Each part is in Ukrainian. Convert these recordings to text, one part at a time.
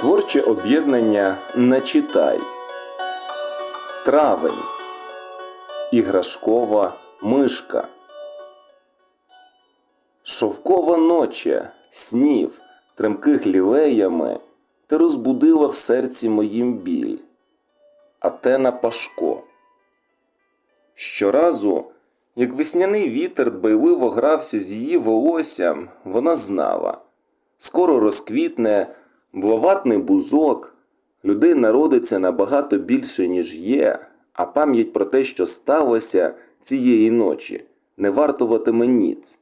Творче об'єднання «Начитай». Травень. Іграшкова мишка. Шовкова ноче, снів, тремких лілеями, ти розбудила в серці моїм біль. Атена Пашко. Щоразу, як весняний вітер дбайливо грався з її волоссям, вона знала. Скоро розквітне блаватний бузок, людей народиться набагато більше, ніж є, а пам'ять про те, що сталося цієї ночі, не вартуватиме ніц.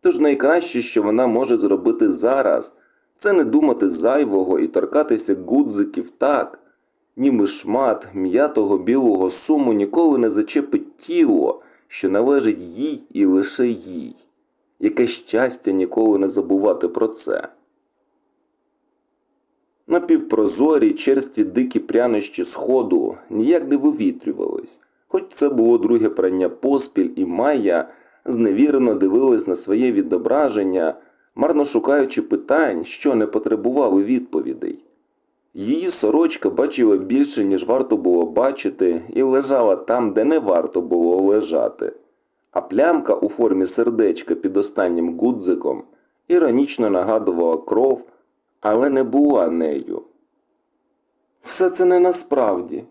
Тож найкраще, що вона може зробити зараз, це не думати зайвого і торкатися гудзиків так, ніби шмат м'ятого білого суму ніколи не зачепить тіло, що належить їй і лише їй. Яке щастя ніколи не забувати про це. Напівпрозорі, черстві дикі прянощі сходу ніяк не вивітрювались, хоч це було друге прання поспіль, і Майя зневірено дивилась на своє відображення, марно шукаючи питань, що не потребували відповідей. Її сорочка бачила більше, ніж варто було бачити, і лежала там, де не варто було лежати. А плямка у формі сердечка під останнім гудзиком іронічно нагадувала кров, але не була нею. Все це не насправді,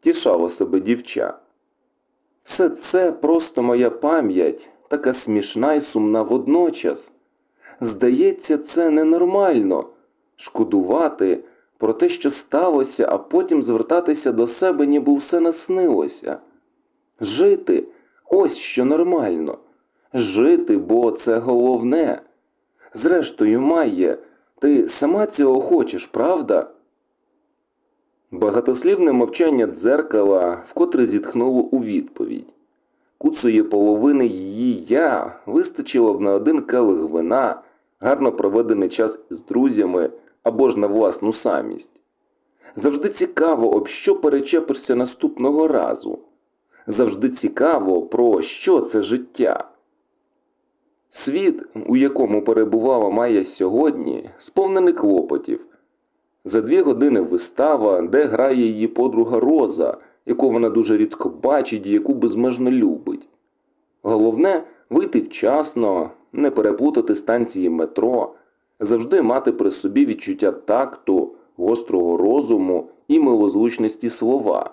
втішала себе дівча. Все це просто моя пам'ять, така смішна і сумна водночас. Здається, це ненормально шкодувати про те, що сталося, а потім звертатися до себе, ніби все наснилося. Жити ось що нормально. Жити, бо це головне. Зрештою, Майє, ти сама цього хочеш, правда? Багатослівне мовчання дзеркала вкотре зітхнуло у відповідь. Куцої половини її я вистачило б на один келих вина, гарно проведений час з друзями або ж на власну самість. Завжди цікаво, об що перечепишся наступного разу. Завжди цікаво, про що це життя. Світ, у якому перебувала Майя сьогодні, сповнений клопотів. За дві години вистава, де грає її подруга Роза, яку вона дуже рідко бачить і яку безмежно любить. Головне вийти вчасно, не переплутати станції метро, завжди мати при собі відчуття такту, гострого розуму і милозвучності слова.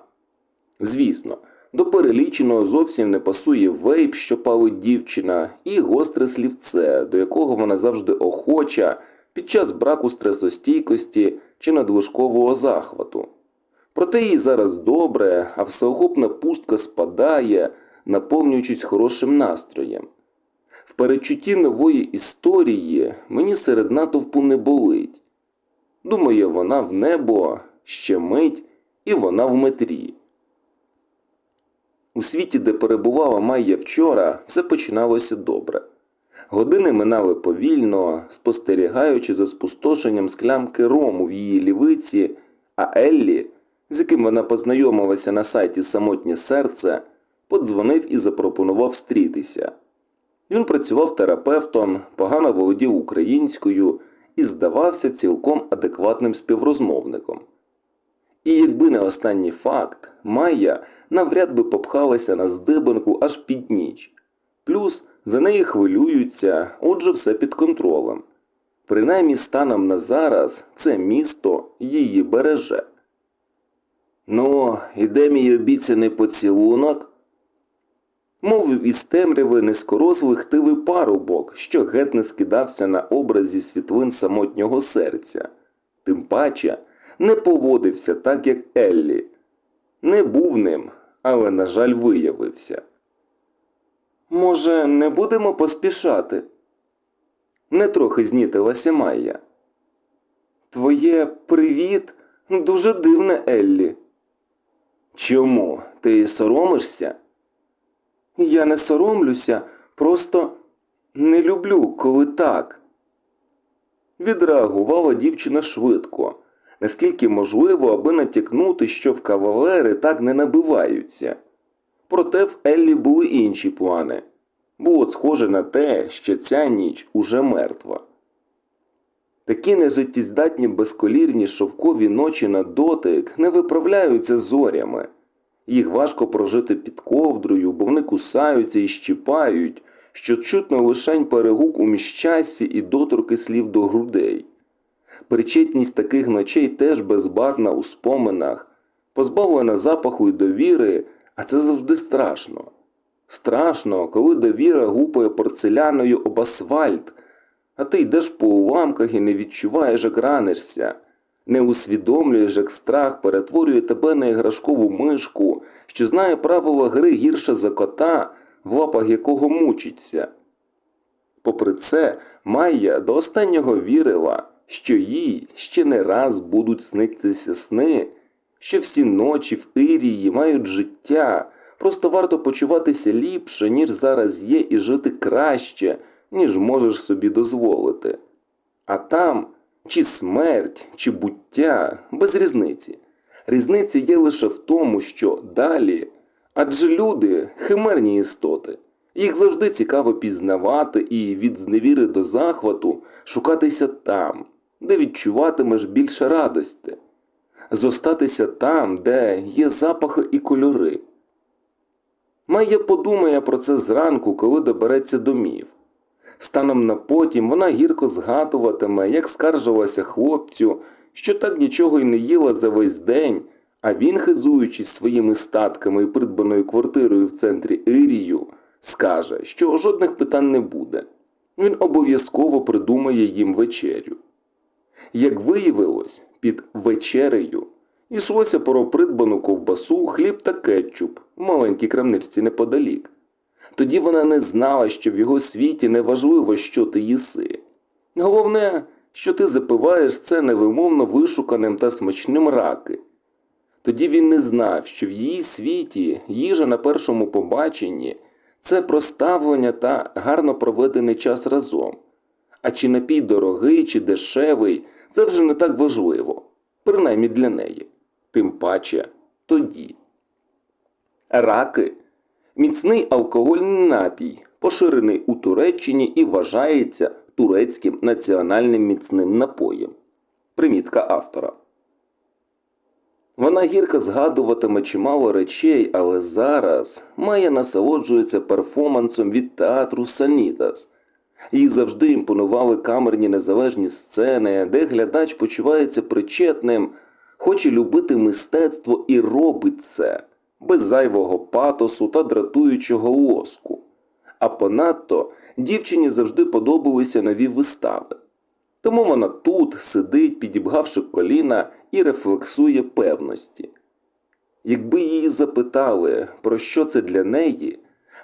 Звісно, до переліченого зовсім не пасує вейп, що палить дівчина, і гостре слівце, до якого вона завжди охоча під час браку стресостійкості чи надлишкового захвату. Проте їй зараз добре, а всеохопна пустка спадає, наповнюючись хорошим настроєм. В передчутті нової історії мені серед натовпу не болить. Думає, вона в небо, ще мить, і вона в метрі. У світі, де перебувала Майя вчора, все починалося добре. Години минали повільно, спостерігаючи за спустошенням склянки рому в її лівиці, а Еллі, з яким вона познайомилася на сайті Самотнє серце, подзвонив і запропонував стрітися. Він працював терапевтом, погано володів українською і здавався цілком адекватним співрозмовником. І якби не останній факт, Майя навряд би попхалася на здибанку аж під ніч. Плюс за неї хвилюються, отже, все під контролем. Принаймні станом на зараз це місто її береже. Ну, іде мій обіцяний поцілунок? Мовив із темряви низькорослий хтивий парубок, що геть не скидався на образ зі світлин самотнього серця. Тим паче не поводився так, як Еллі. Не був ним, але, на жаль, виявився. Може, не будемо поспішати? Не трохи знітилася Майя. Твоє привіт дуже дивне, Еллі. Чому? Ти соромишся? Я не соромлюся, просто не люблю, коли так. Відреагувала дівчина швидко, наскільки можливо, аби натякнути, що в кавалери так не набиваються. Проте в Еллі були інші плани. Було схоже на те, що ця ніч уже мертва. Такі нежиттєздатні безколірні шовкові ночі на дотик не виправляються зорями. Їх важко прожити під ковдрою, бо вони кусаються і щіпають, що чутно лишень перегук у міщасті і доторки слів до грудей. Причетність таких ночей теж безбарна у споминах, позбавлена запаху й довіри, а це завжди страшно. Страшно, коли довіра гупає порцеляною об асфальт, а ти йдеш по уламках і не відчуваєш, як ранишся, не усвідомлюєш, як страх перетворює тебе на іграшкову мишку, що знає правила гри гірше за кота, в лапах якого мучиться. Попри це, Майя до останнього вірила, що їй ще не раз будуть снитися сни, що всі ночі в Ірії мають життя, просто варто почуватися ліпше, ніж зараз є, і жити краще, ніж можеш собі дозволити. А там чи смерть, чи буття без різниці. Різниця є лише в тому, що далі, адже люди химерні істоти. Їх завжди цікаво пізнавати і від зневіри до захвату шукатися там, де відчуватимеш більше радості, зостатися там, де є запахи і кольори. Майя подумає про це зранку, коли добереться домів. Станом на потім вона гірко згадуватиме, як скаржилася хлопцю, що так нічого й не їла за весь день, а він, хизуючись своїми статками і придбаною квартирою в центрі Ірію, скаже, що жодних питань не буде. Він обов'язково придумає їм вечерю. Як виявилось, під вечерею йшлося про придбану ковбасу, хліб та кетчуп в маленькій крамничці неподалік. Тоді вона не знала, що в його світі не важливо, що ти їси. Головне, що ти запиваєш це невимовно вишуканим та смачним раки. Тоді він не знав, що в її світі їжа на першому побаченні це проставлення та гарно проведений час разом. А чи напій дорогий, чи дешевий, це вже не так важливо, принаймні для неї. Тим паче тоді. Раки міцний алкогольний напій, поширений у Туреччині і вважається турецьким національним міцним напоєм. Примітка автора. Вона гірко згадуватиме чимало речей, але зараз Майя насолоджується перформансом від театру Санітас. Їй завжди імпонували камерні незалежні сцени, де глядач почувається причетним, хоче любити мистецтво і робить це без зайвого патосу та дратуючого лоску. А понадто дівчині завжди подобалися нові вистави. Тому вона тут сидить, підібгавши коліна і рефлексує певності. Якби її запитали, про що це для неї,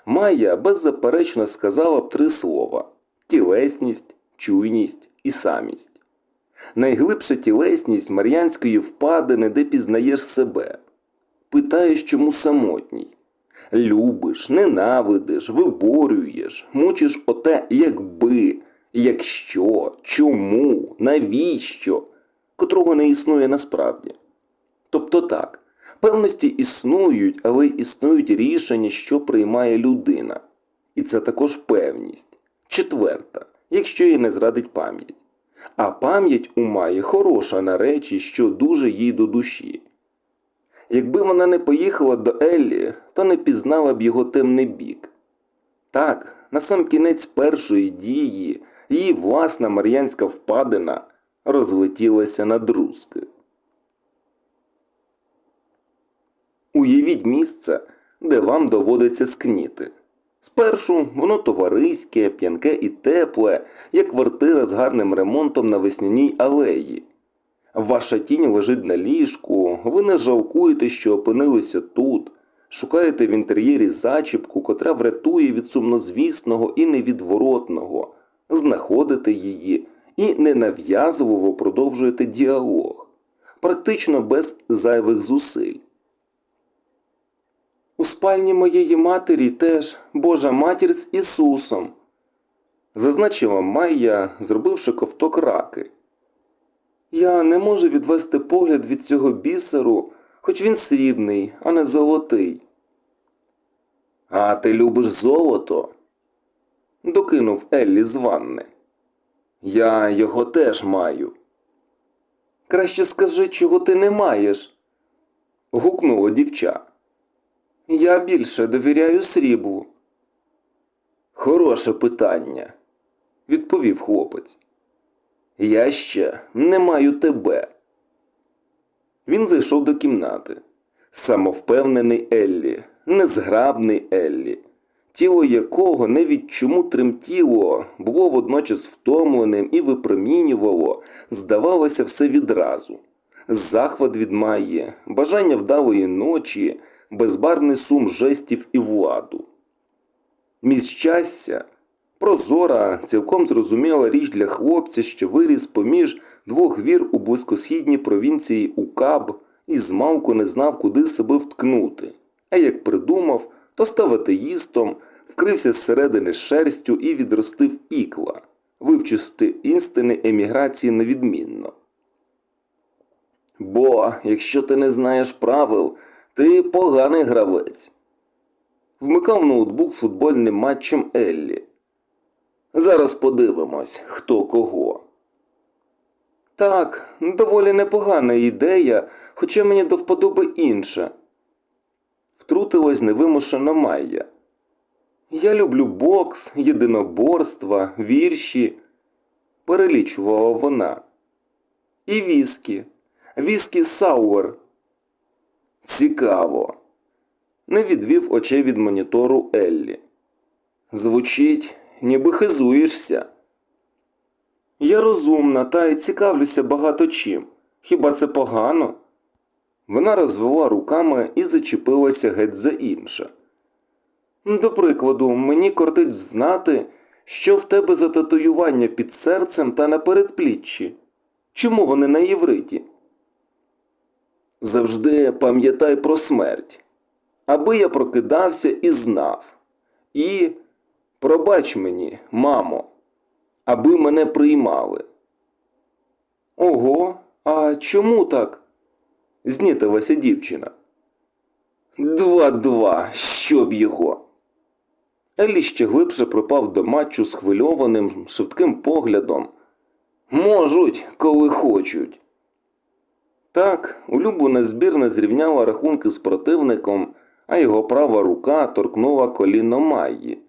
Майя беззаперечно сказала б три слова тілесність, чуйність і самість. Найглибша тілесність мар'янської впадини, де пізнаєш себе. Питаєш, чому самотній. Любиш, ненавидиш, виборюєш, мучиш оте якби, якщо, чому, навіщо, котрого не існує насправді. Тобто так, певності існують, але існують рішення, що приймає людина. І це також певність. Четверта, якщо їй не зрадить пам'ять. А пам'ять у Маї хороша на речі, що дуже їй до душі. Якби вона не поїхала до Еллі, то не пізнала б його темний бік. Так, на сам кінець першої дії її власна мар'янська впадина розлетілася на друзки. Уявіть місце, де вам доводиться скніти. Спершу воно товариське, п'янке і тепле, як квартира з гарним ремонтом на весняній алеї. Ваша тінь лежить на ліжку, ви не жалкуєте, що опинилися тут, шукаєте в інтер'єрі зачіпку, котра врятує від сумнозвісного і невідворотного, знаходите її і ненав'язливо продовжуєте діалог, практично без зайвих зусиль. У спальні моєї матері теж Божа матір з Ісусом, зазначила Майя, зробивши ковток раки. Я не можу відвести погляд від цього бісеру, хоч він срібний, а не золотий. А ти любиш золото? докинув Еллі з ванни. Я його теж маю. Краще скажи, чого ти не маєш. гукнуло дівча. Я більше довіряю сріблу. Хороше питання, відповів хлопець. Я ще не маю тебе. Він зайшов до кімнати. Самовпевнений Еллі, незграбний Еллі, тіло якого не чому тремтіло, було водночас втомленим і випромінювало, здавалося, все відразу. Захват від Майї, бажання вдалої ночі, безбарний сум жестів і владу. Міс щастя, прозора, цілком зрозуміла річ для хлопця, що виріс поміж двох вір у близькосхідній провінції Укаб і змалку не знав, куди себе вткнути. А як придумав, то став атеїстом, вкрився зсередини шерстю і відростив ікла, вивчисти істини еміграції невідмінно. Бо, якщо ти не знаєш правил, ти поганий гравець. Вмикав ноутбук з футбольним матчем Еллі. Зараз подивимось, хто кого. Так, доволі непогана ідея, хоча мені до вподоби інша. Втрутилась невимушена Майя. Я люблю бокс, єдиноборства, вірші, перелічувала вона. І віскі. Віскі Сауер. Цікаво. Не відвів очей від монітору Еллі. Звучить, ніби хизуєшся. Я розумна та й цікавлюся багато чим. Хіба це погано? Вона розвела руками і зачепилася геть за інше. До прикладу, мені кортить знати, що в тебе за татуювання під серцем та на передпліччі. Чому вони на євриті? Завжди пам'ятай про смерть, аби я прокидався і знав. І пробач мені, мамо, аби мене приймали. Ого, а чому так? знітилася дівчина. Два-два, щоб його. Еллі ще глибше припав до матчу схвильованим, швидким поглядом. Можуть, коли хочуть. Так, улюблена збірна зрівняла рахунки з противником, а його права рука торкнула коліно Майї.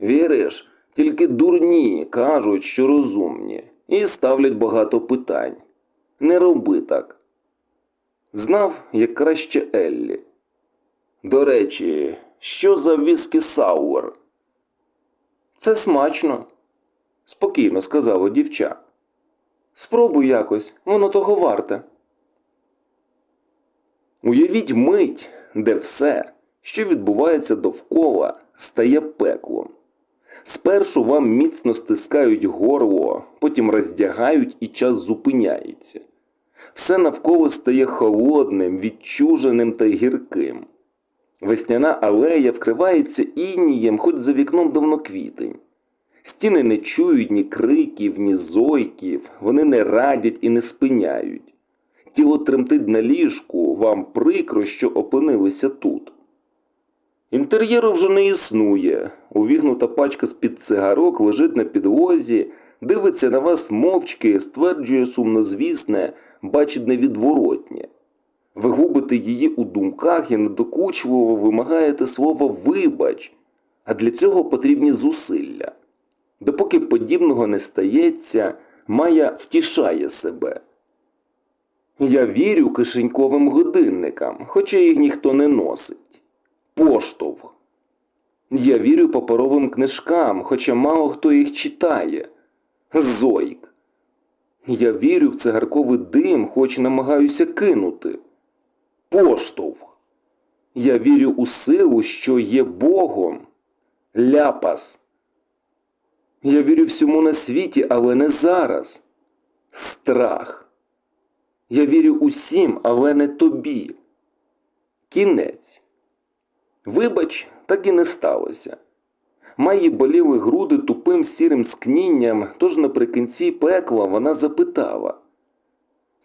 Віриш, тільки дурні кажуть, що розумні, і ставлять багато питань. Не роби так. Знав, як краще Еллі. До речі, що за віскі Сауер? Це смачно, спокійно сказала дівча. Спробуй якось, воно того варте. Уявіть мить, де все, що відбувається довкола, стає пеклом. Спершу вам міцно стискають горло, потім роздягають і час зупиняється. Все навколо стає холодним, відчуженим та гірким. Весняна алея вкривається інієм, хоч за вікном давно квітень. Стіни не чують ні криків, ні зойків, вони не радять і не спиняють. Тіло тремтить на ліжку, вам прикро, що опинилися тут. Інтер'єру вже не існує. Увігнута пачка з-під цигарок лежить на підлозі, дивиться на вас мовчки, стверджує сумнозвісне, бачить невідворотнє. Ви губите її у думках і недокучливо вимагаєте слова вибач, а для цього потрібні зусилля. Допоки подібного не стається, Майя втішає себе. Я вірю кишеньковим годинникам, хоча їх ніхто не носить. Поштовх. Я вірю паперовим книжкам, хоча мало хто їх читає. Зойк. Я вірю в цигарковий дим, хоч намагаюся кинути. Поштовх. Я вірю у силу, що є Богом. Ляпас. Я вірю всьому на світі, але не зараз. Страх. Я вірю усім, але не тобі. Кінець. Вибач, так і не сталося. Маї боліли груди тупим сірим скнінням, тож наприкінці пекла вона запитала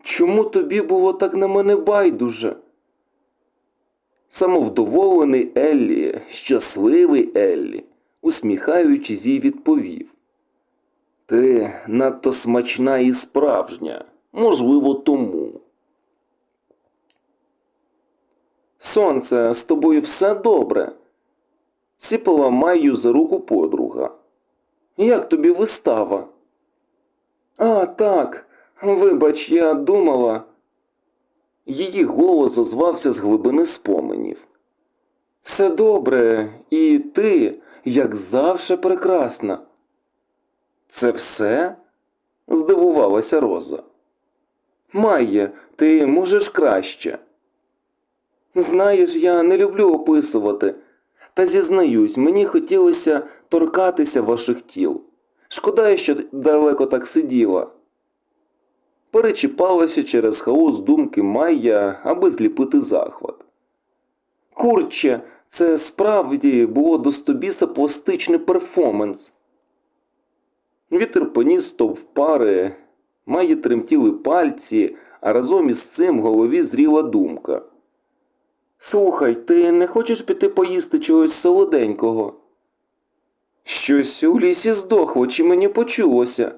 Чому тобі було так на мене байдуже? Самовдоволений Еллі, щасливий Еллі, усміхаючись їй відповів Ти надто смачна і справжня, можливо, тому. Сонце, з тобою все добре. Сіпала Майю за руку подруга. Як тобі вистава? А, так. Вибач, я думала. Її голос озвався з глибини споменів. Все добре, і ти, як завше, прекрасна. Це все? здивувалася Роза. Майє, ти можеш краще. Знаєш, я не люблю описувати, та зізнаюсь, мені хотілося торкатися ваших тіл. Шкода, що далеко так сиділа. Перечіпалася через хаос думки Майя, аби зліпити захват. Курче, це справді було достобіса пластичний перформанс. Вітер поніс стовп пари, Майї тремтіли пальці, а разом із цим в голові зріла думка. Слухай, ти не хочеш піти поїсти чогось солоденького? Щось у лісі здохло, чи мені почулося?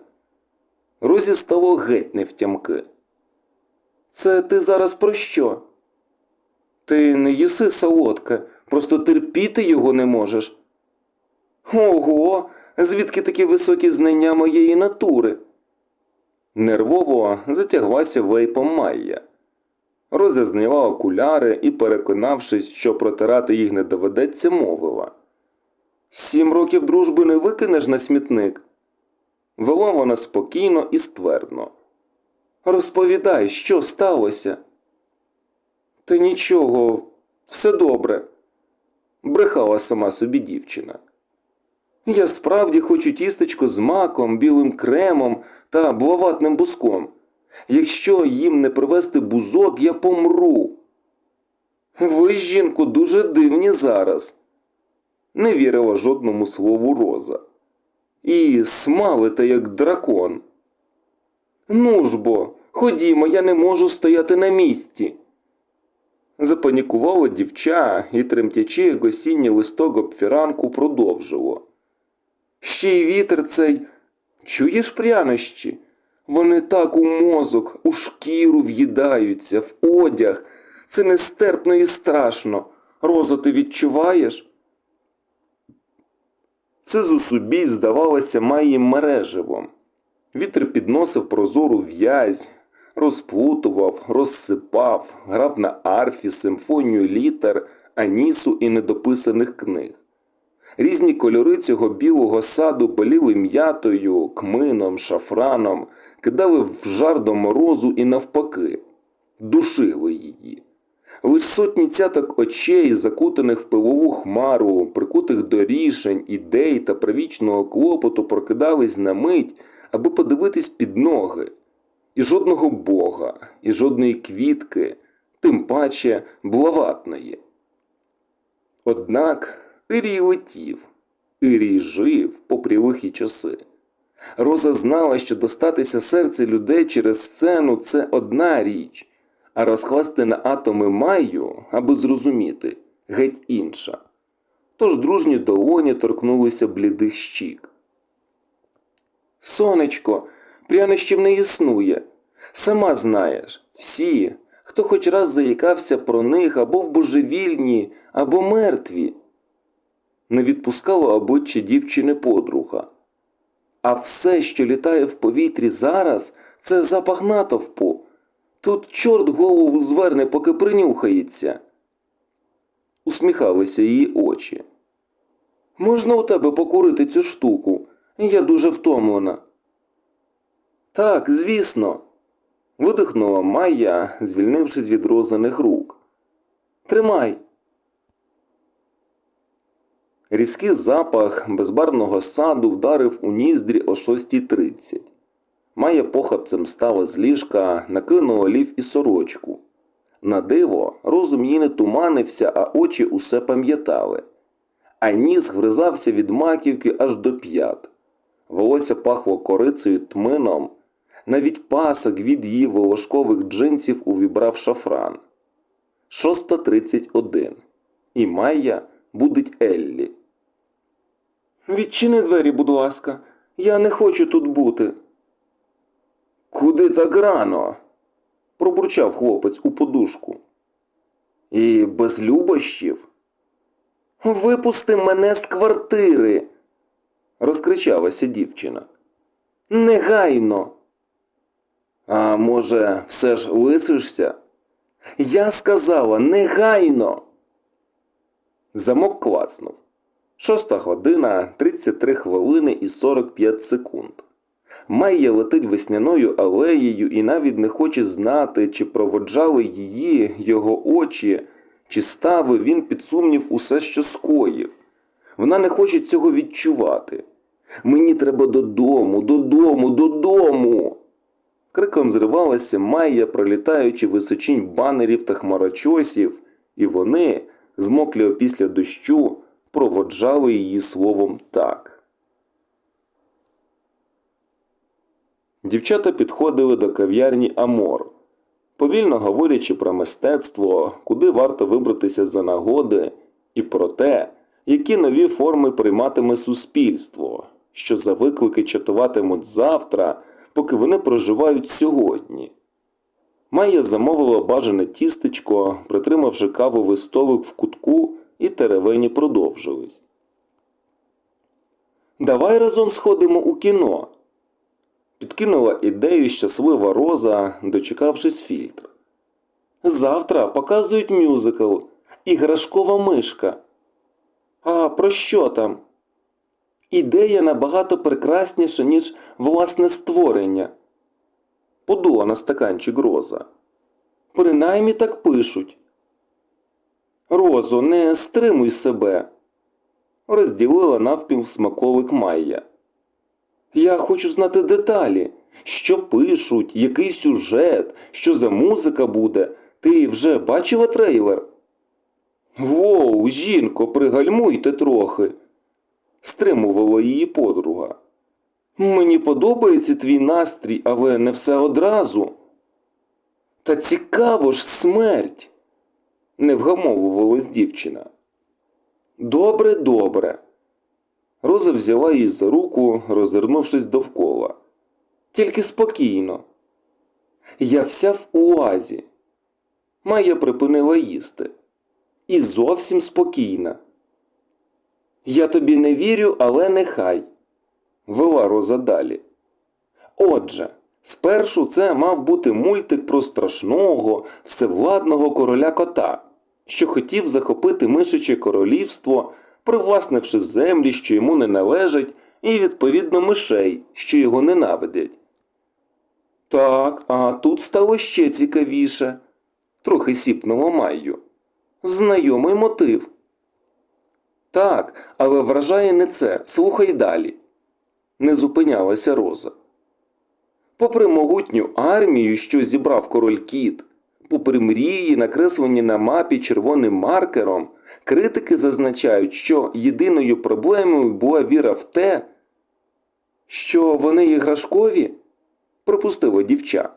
Розі стало геть невтямки. Це ти зараз про що? Ти не їси солодке, просто терпіти його не можеш. Ого, звідки такі високі знання моєї натури? Нервово затяглася вейпом Майя. Роза зняла окуляри і, переконавшись, що протирати їх не доведеться, мовила. Сім років дружби не викинеш на смітник. Вела вона спокійно і ствердно. Розповідай, що сталося? Та нічого, все добре, брехала сама собі дівчина. Я справді хочу тістечко з маком, білим кремом та блаватним буском. Якщо їм не привезти бузок, я помру. Ви, жінку, дуже дивні зараз. Не вірила жодному слову Роза. І смалите, як дракон. Ну ж бо, ходімо, я не можу стояти на місці. Запанікувало дівча і, тремтячи, як осінній листок об фіранку, продовжило. Ще й вітер цей. Чуєш прянощі? Вони так у мозок, у шкіру в'їдаються, в одяг. Це нестерпно і страшно. Розо, ти відчуваєш? Це зусубій здавалося маєм мереживом. Вітер підносив прозору в'язь, розплутував, розсипав, грав на арфі, симфонію літер, анісу і недописаних книг. Різні кольори цього білого саду боліли м'ятою, кмином, шафраном, кидали в жар до морозу і навпаки, душили її. Лиш сотні цяток очей, закутаних в пилову хмару, прикутих до рішень, ідей та привічного клопоту прокидались на мить, аби подивитись під ноги. І жодного бога, і жодної квітки, тим паче блаватної. Однак Ірій летів, Ірій жив попри лихі часи. Роза знала, що достатися серця людей через сцену це одна річ, а розкласти на атоми Майю, аби зрозуміти, геть інша. Тож дружні долоні торкнулися блідих щік. Сонечко, прянощів не існує. Сама знаєш, всі, хто хоч раз заїкався про них або в божевільні, або мертві. Не відпускало обличчя дівчини подруга. А все, що літає в повітрі зараз, це запах натовпу. Тут чорт голову зверне, поки принюхається. Усміхалися її очі. Можна у тебе покурити цю штуку? Я дуже втомлена. Так, звісно, видихнула Майя, звільнившись від розаних рук. Тримай. Різкий запах безбарвного саду вдарив у ніздрі о 6.30. Майя похапцем стала з ліжка, накинула лів і сорочку. На диво, розум її не туманився, а очі усе пам'ятали. А ніс гризався від маківки аж до п'ят. Волосся пахло корицею тмином, навіть пасок від її волошкових джинсів увібрав шафран. 6.31. І Майя будить Еллі. Відчини двері, будь ласка. Я не хочу тут бути. Куди так рано? пробурчав хлопець у подушку. І без любощів. Випусти мене з квартири, розкричалася дівчина. Негайно. А може, все ж лисишся? Я сказала негайно. Замок клацнув. Шоста година, 33 хвилини і 45 секунд. Майя летить весняною алеєю і навіть не хоче знати, чи проводжали її його очі, чи ставив він під сумнів усе, що скоїв. Вона не хоче цього відчувати. Мені треба додому, додому, додому. Криком зривалася Майя, пролітаючи височінь банерів та хмарочосів, і вони, змоклі опісля дощу, проводжали її словом так. Дівчата підходили до кав'ярні Амор, повільно говорячи про мистецтво, куди варто вибратися за нагоди, і про те, які нові форми прийматиме суспільство, що за виклики чатуватимуть завтра, поки вони проживають сьогодні. Майя замовила бажане тістечко, притримавши кавовий столик в кутку, і теревені продовжились. Давай разом сходимо у кіно. Підкинула ідею щаслива роза, дочекавшись фільтр. Завтра показують мюзикл Іграшкова мишка. А про що там? Ідея набагато прекрасніша, ніж власне створення. Подула на стаканчик роза. Принаймні так пишуть. Розо, не стримуй себе. Розділила навпіл смаколик Майя. Я хочу знати деталі, що пишуть, який сюжет, що за музика буде. Ти вже бачила трейлер? Воу, жінко, пригальмуйте трохи, стримувала її подруга. Мені подобається твій настрій, але не все одразу. Та цікаво ж смерть, не вгамовувалась дівчина. Добре, добре. Роза взяла її за руку, розвернувшись довкола. Тільки спокійно. Я вся в уазі. Майя припинила їсти. І зовсім спокійна. Я тобі не вірю, але нехай. Вела Роза далі. Отже, спершу це мав бути мультик про страшного, всевладного короля кота, що хотів захопити мишиче королівство, привласнивши землі, що йому не належать, і відповідно мишей, що його ненавидять. Так, а тут стало ще цікавіше, трохи сіпнула Майю. Знайомий мотив. Так, але вражає не це. Слухай далі. Не зупинялася Роза. Попри могутню армію, що зібрав король кіт, попри мрії, накреслені на мапі червоним маркером, критики зазначають, що єдиною проблемою була віра в те, що вони іграшкові, припустило дівча.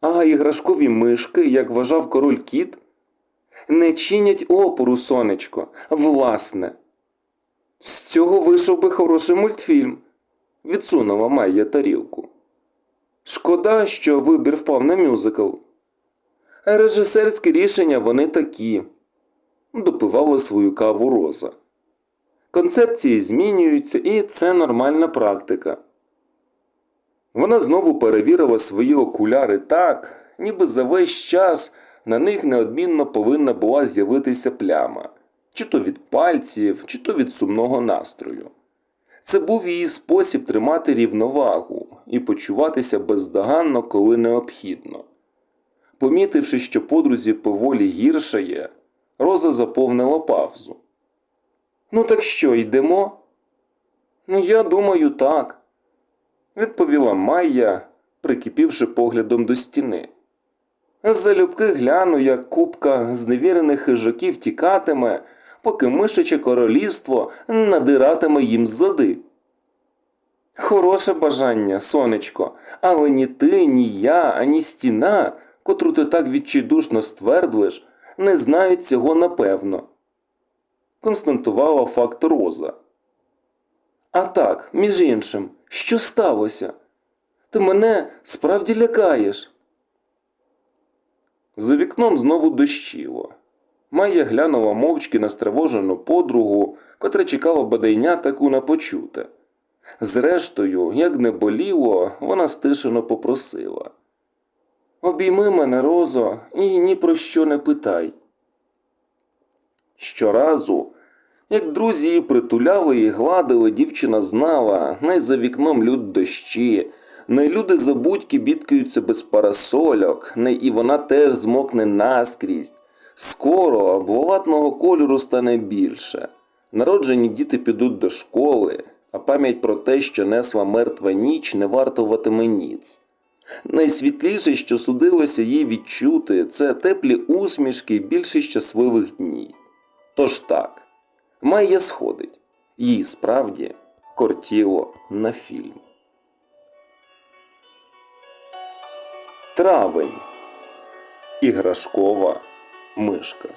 А іграшкові мишки, як вважав король кіт, не чинять опору, сонечко, власне. З цього вийшов би хороший мультфільм, відсунула Майя тарілку. Шкода, що вибір впав на мюзикл. Режисерські рішення вони такі. Допивала свою каву роза. Концепції змінюються, і це нормальна практика. Вона знову перевірила свої окуляри так, ніби за весь час на них неодмінно повинна була з'явитися пляма, чи то від пальців, чи то від сумного настрою. Це був її спосіб тримати рівновагу і почуватися бездоганно, коли необхідно. Помітивши, що подрузі поволі гіршає, Роза заповнила павзу. Ну, так що, йдемо? Ну, я думаю, так, відповіла Майя, прикипівши поглядом до стіни. Залюбки гляну, як купка зневірених хижаків тікатиме, поки мишаче королівство надиратиме їм ззади. Хороше бажання, сонечко, але ні ти, ні я, ані стіна, котру ти так відчайдушно ствердлиш, не знають цього напевно. Константувала факт Роза. А так, між іншим, що сталося? Ти мене справді лякаєш. За вікном знову дощило. Майя глянула мовчки на стривожену подругу, котра чекала бодайня таку на почуте. Зрештою, як не боліло, вона стишено попросила. Обійми мене, Розо, і ні про що не питай. Щоразу, як друзі її притуляли і гладили, дівчина знала, най за вікном люд дощі, не люди забудьки бідкаються без парасольок, не і вона теж змокне наскрізь. Скоро обловатного кольору стане більше. Народжені діти підуть до школи, а пам'ять про те, що несла мертва ніч, не вартуватиме ніц. Найсвітліше, що судилося їй відчути, це теплі усмішки більше щасливих днів. Тож так, Майя сходить, їй справді кортіло на фільм. Травень. Іграшкова мишка.